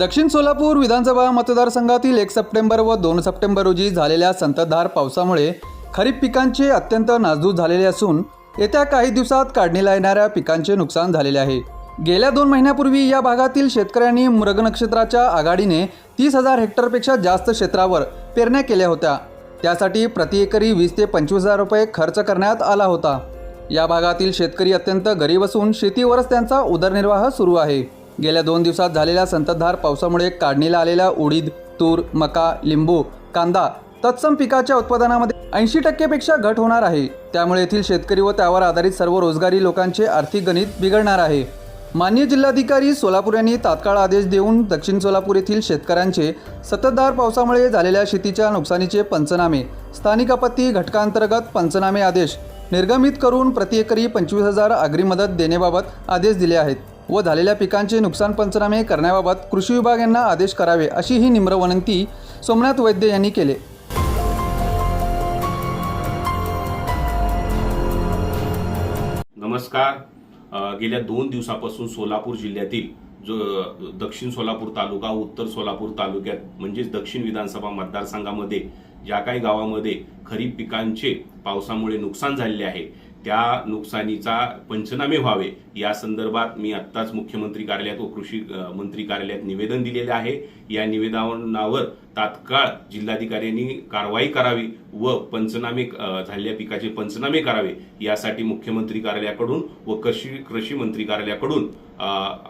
दक्षिण सोलापूर विधानसभा मतदारसंघातील एक सप्टेंबर व दोन सप्टेंबर रोजी झालेल्या संततधार पावसामुळे खरीप पिकांचे अत्यंत नासधूस झालेले असून येत्या काही दिवसात काढणीला येणाऱ्या पिकांचे नुकसान झालेले आहे. गेल्या दोन महिन्यापूर्वी या भागातील शेतकऱ्यांनी मृग नक्षत्राच्या आघाडीने तीस हजार हेक्टरपेक्षा जास्त क्षेत्रावर पेरण्या केल्या होत्या. त्यासाठी प्रति एकरी वीस ते पंचवीस हजार रुपये खर्च करण्यात आला होता. या भागातील शेतकरी अत्यंत गरीब असून शेतीवरच त्यांचा उदरनिर्वाह सुरू आहे. गेल्या दोन दिवसात झालेल्या संततधार पावसामुळे काढणीला आलेल्या उडीद तूर मका लिंबू कांदा तत्सम पिकाच्या उत्पादनामध्ये ऐंशी टक्केपेक्षा घट होणार आहे. त्यामुळे येथील शेतकरी व त्यावर आधारित सर्व रोजगारी लोकांचे आर्थिक गणित बिघडणार आहे. मान्य जिल्हाधिकारी सोलापूर यांनी तात्काळ आदेश देऊन दक्षिण सोलापूर येथील शेतकऱ्यांचे सततधार पावसामुळे झालेल्या शेतीच्या नुकसानीचे पंचनामे स्थानिक आपत्ती घटकांतर्गत पंचनामे आदेश निर्गमित करून प्रति एकरी पंचवीस हजार आगरी मदत देण्याबाबत आदेश दिले आहेत. व झालेल्या पिकांचे नुकसान पंचनामे करण्याबाबत कृषी विभाग यांना आदेश करावे अशी ही निम्र विनंती सोमनाथ वैद्य यांनी केले. नमस्कार. गेल्या दोन दिवसापासून सोलापूर जिल्ह्यातील जो दक्षिण सोलापूर तालुका उत्तर सोलापूर तालुक्यात म्हणजेच दक्षिण विधानसभा मतदारसंघामध्ये ज्या काही गावामध्ये खरीप पिकांचे पावसामुळे नुकसान झालेले आहे त्या नुकसानीचा पंचनामे व्हावे. या संदर्भात मी आत्ताच मुख्यमंत्री कार्यालयात व कृषी मंत्री कार्यालयात निवेदन दिलेले आहे. या निवेदनावर तात्काळ जिल्हाधिकाऱ्यांनी कारवाई करावी व पंचनामे झालेल्या पिकाचे पंचनामे करावे. यासाठी मुख्यमंत्री कार्यालयाकडून व कृषी कृषी मंत्री कार्यालयाकडून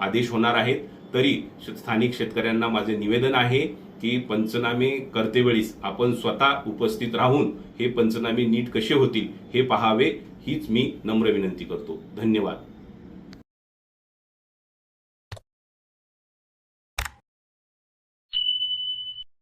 आदेश होणार आहेत. तरी श- स्थानिक शेतकऱ्यांना माझे निवेदन आहे की पंचनामे करतेवेळीस आपण स्वतः उपस्थित राहून हे पंचनामे नीट कसे होतील हे पहावे हीच मी नम्र विनंती करतो. धन्यवाद.